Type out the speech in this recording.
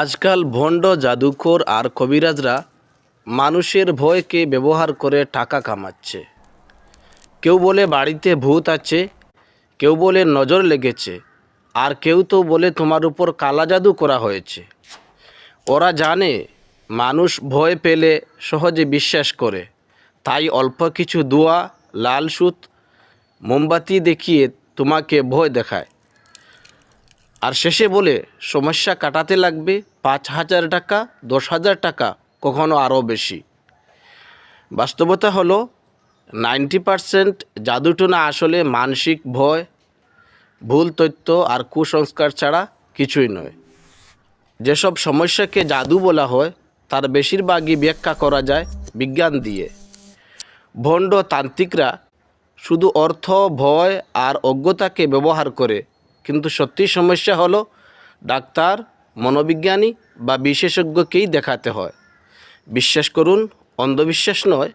আজকাল ভণ্ড জাদুকর আর কবিরাজরা মানুষের ভয়কে ব্যবহার করে টাকা কামাচ্ছে। কেউ বলে বাড়িতে ভূত আছে, কেউ বলে নজর লেগেছে, আর কেউ তো বলে তোমার উপর কালা জাদু করা হয়েছে। ওরা জানে, মানুষ ভয় পেলে সহজে বিশ্বাস করে। তাই অল্প কিছু দোয়া, লাল সুত, মোমবাতি দেখিয়ে তোমাকে ভয় দেখায়। আর শেষে বলে, সমস্যা কাটাতে লাগবে পাঁচ হাজার টাকা, দশ হাজার টাকা, কখনো আরও বেশি। বাস্তবতা হলো, নাইনটি পারসেন্ট জাদুটোনা আসলে মানসিক ভয়, ভুল তথ্য আর কুসংস্কার ছাড়া কিছুই নয়। যেসব সমস্যাকে জাদু বলা হয়, তার বেশিরভাগই ব্যাখ্যা করা যায় বিজ্ঞান দিয়ে। ভণ্ড তান্ত্রিকরা শুধু অর্থ, ভয় আর অজ্ঞতাকে ব্যবহার করে কিন্তু সত্যি সমস্যা হলো ডাক্তার মনোবিজ্ঞানী বা বিশেষজ্ঞকেই দেখাতে হয়। বিশ্বাস করুন অন্ধবিশ্বাস নয়।